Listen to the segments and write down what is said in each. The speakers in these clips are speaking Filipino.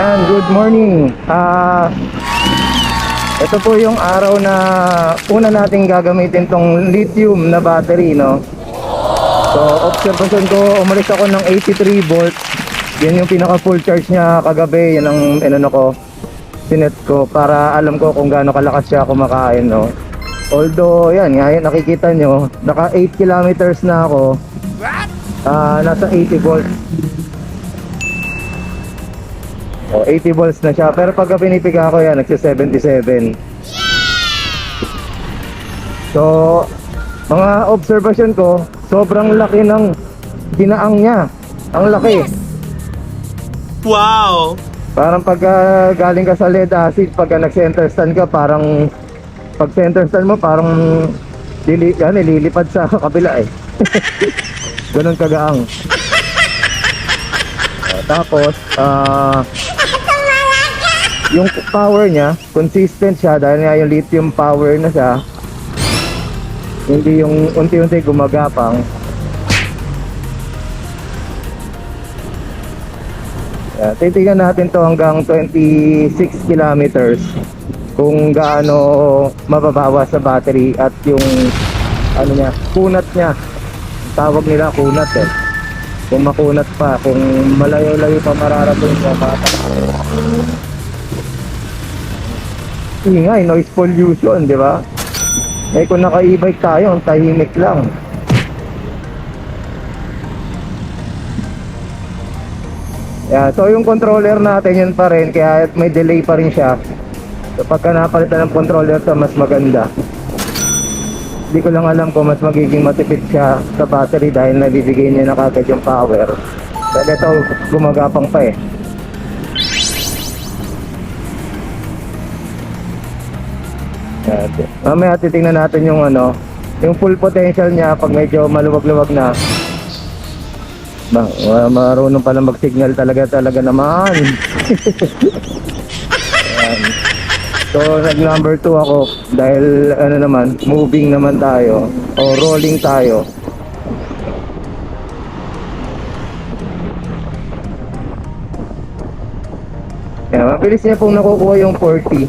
Ayan, good morning. Ah, ito po yung araw na una nating gagamitin tong lithium na battery, no? So, observation ko, umalis ako ng 83 volts. Yan yung pinaka full charge niya kagabi. Yan ang inano ko, sinet ko para alam ko kung gaano kalakas siya kumakain, no? Although, yan, ngayon nakikita nyo, naka 8 kilometers na ako. Ah, nasa 80 volts. Oh, 80 volts na siya. Pero pagka pinipiga ko yan, nagsi 77. So, mga observation ko, sobrang laki ng dinaang niya. Ang laki. Wow! Parang pagka galing ka sa lead acid, pagka nag-center stand ka, parang pag center stand mo, parang lili, yan, eh, lilipad sa kabila eh. Ganun kagaang. Tapos, ah, yung power niya, consistent siya dahil nga yung lithium power na siya. Hindi yung unti-unti gumagapang. Yeah, titingnan natin to hanggang 26 kilometers kung gaano mababawas sa battery at yung ano niya, kunat niya. Tawag nila kunat eh. Kung makunat pa, kung malayo-layo pa mararating sa bata. Ingay, noise pollution, di ba? Eh kung naka-e-bike tayo, ang tahimik lang. Yeah, so yung controller natin yun pa rin, kaya may delay pa rin siya. So pagka napalitan ng controller to, mas maganda. Hindi ko lang alam kung mas magiging matipid siya sa battery dahil nabibigay niya na kagad yung power. Dahil ito, gumagapang pa eh. Mamaya titingnan natin yung ano, yung full potential niya pag medyo maluwag-luwag na. Ba, marunong pala mag-signal talaga talaga naman. Ayan. So, nag number 2 ako dahil ano naman, moving naman tayo o rolling tayo. Yan, mabilis niya pong nakukuha yung 40.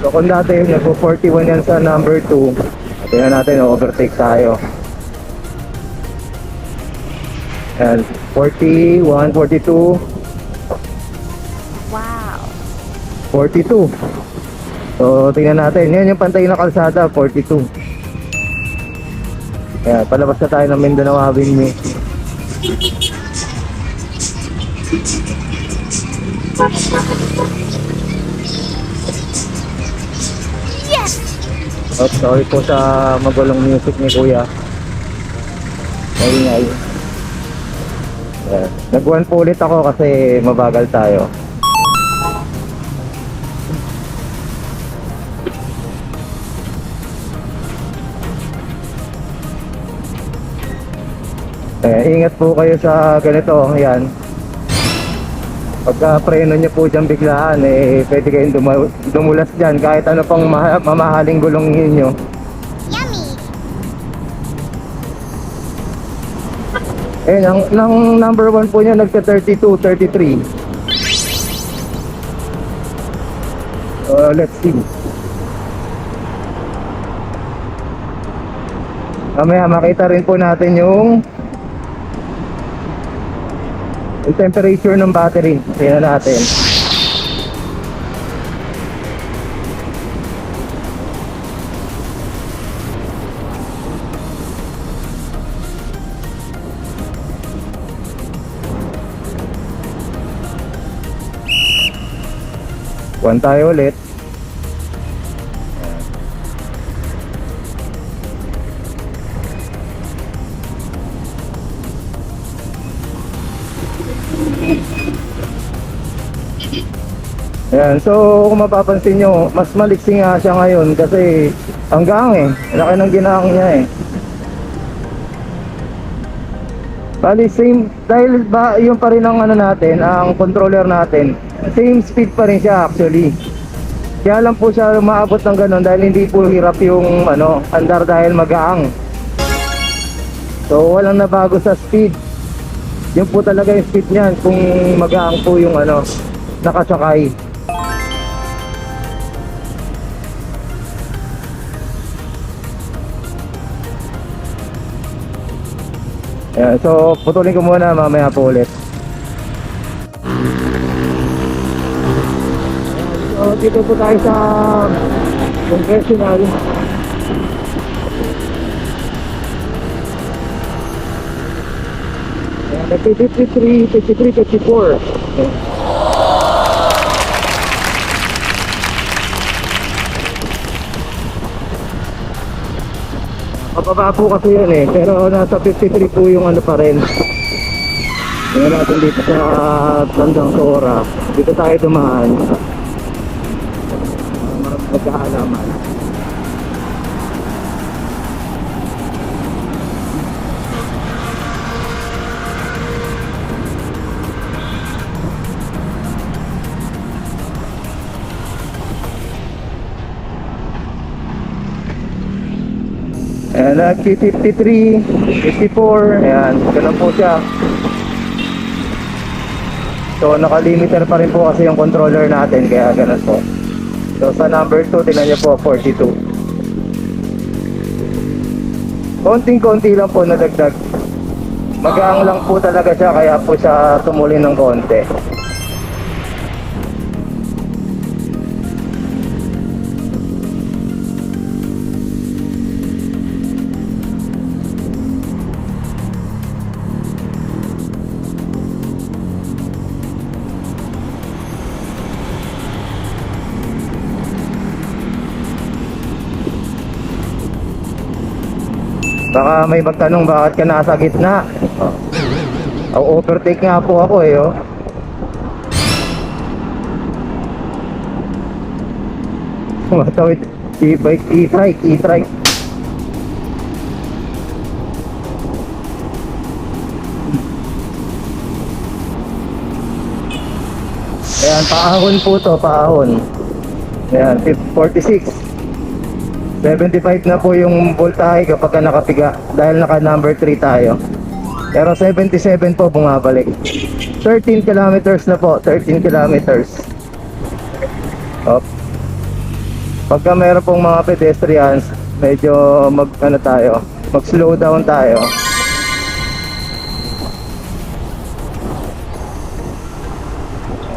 So kung dati yun, nagpo-41 yan sa number 2, tingnan natin, overtake tayo. And 41, 42, 42. So tingnan natin, yan yung pantay na kalsada, 42. Kaya palabas na tayo ng Mindanao Avenue. Yes! Oh, sorry po sa magulong music ni Kuya. Maingay. Yeah. Nag-one po ulit ako kasi mabagal tayo. Eh, ingat po kayo sa ganito, yan. Pagka preno niyo po dyan biglaan, eh, pwede kayong duma- dumulas dyan kahit ano pang maha- mamahaling gulong ninyo. Yummy! Eh, ang, ng number one po niya nagsa 32, 33. Uh, let's see. Mamaya makita rin po natin yung yung temperature ng battery. Tingnan natin. One tayo ulit. Ayan, so kung mapapansin nyo, mas maliksi nga siya ngayon kasi ang gaang eh. Laki ng ginaang niya eh. Bali, same, dahil ba, yun pa rin ang ano natin, ang controller natin, same speed pa rin siya actually. Kaya lang po siya maabot ng ganun dahil hindi po hirap yung ano, andar dahil magaang. So walang nabago sa speed. Yan po talaga yung speed niyan kung magaang po yung ano, nakasakay. Yeah, so putulin ko muna mamaya po ulit. So dito po tayo sa confessional. 53, 53, 54. Pababa po kasi yun eh, pero nasa 53 po yung ano pa rin. Ngayon natin dito sa Tandang Sora, dito tayo dumaan. Maraming magkahalaman. Nag-53, 54, ayan, ganun po siya. So, naka-limiter pa rin po kasi yung controller natin, kaya ganun po. So, sa number 2, tingnan niyo po, 42. Konting-konti lang po nadagdag. Magaang lang po talaga siya, kaya po siya tumuli ng konti. Baka may magtanong bakit ka nasa gitna. Oh. overtake nga po ako eh, oh. Tumatawid. E-bike, e-trike, e-trike. Ayan, paahon po to, paahon. Ayan, 46. 75 na po yung voltahe kapag ka nakapiga dahil naka number 3 tayo. Pero 77 po bumabalik. 13 kilometers na po, 13 kilometers. Op. Pagka meron pong mga pedestrians, medyo mag ano tayo, mag slow down tayo.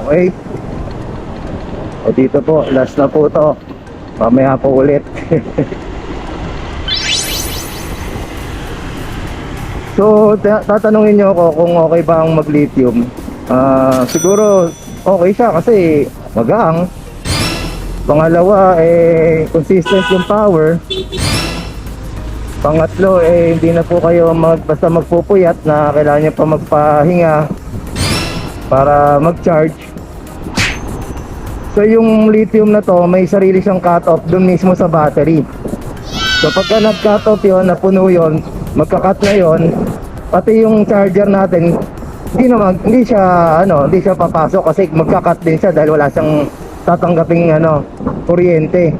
Okay. O dito po, last na po to. Mamaya po ulit. so, ta- tatanungin nyo ako kung okay ba ang mag-lithium. Ah, siguro okay siya kasi magaang. Pangalawa, eh, consistent yung power. Pangatlo, eh, hindi na po kayo mag, basta magpupuyat na kailangan nyo pa magpahinga para mag-charge. So yung lithium na to, may sarili siyang cut-off dun mismo sa battery. So pagka nag-cut off yun, napuno yun, magka-cut na yun, pati yung charger natin, hindi naman, hindi siya, ano, hindi siya papasok kasi magka-cut din siya dahil wala siyang tatanggaping, ano, kuryente.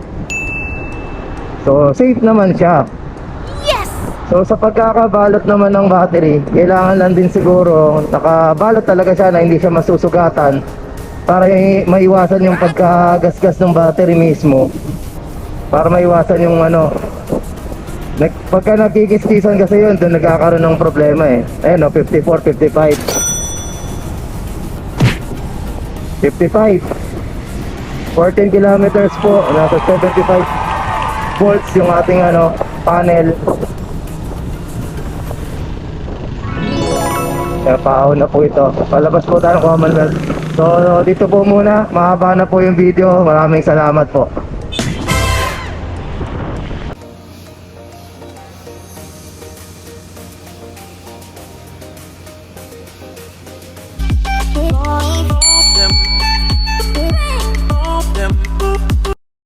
So safe naman siya. So sa pagkakabalot naman ng battery, kailangan lang din siguro nakabalot talaga siya na hindi siya masusugatan para maiwasan yung pagkagasgas ng battery mismo. Para maiwasan yung ano nag, pagka nagkikiskisan kasi yun, doon nagkakaroon ng problema eh. Ayan o, 54, 55. 55. 14 kilometers po, nasa 75 volts yung ating ano, panel. Kaya paahon na po ito. Palabas po tayo ng Commonwealth. So, dito po muna. Mahaba na po yung video. Maraming salamat po.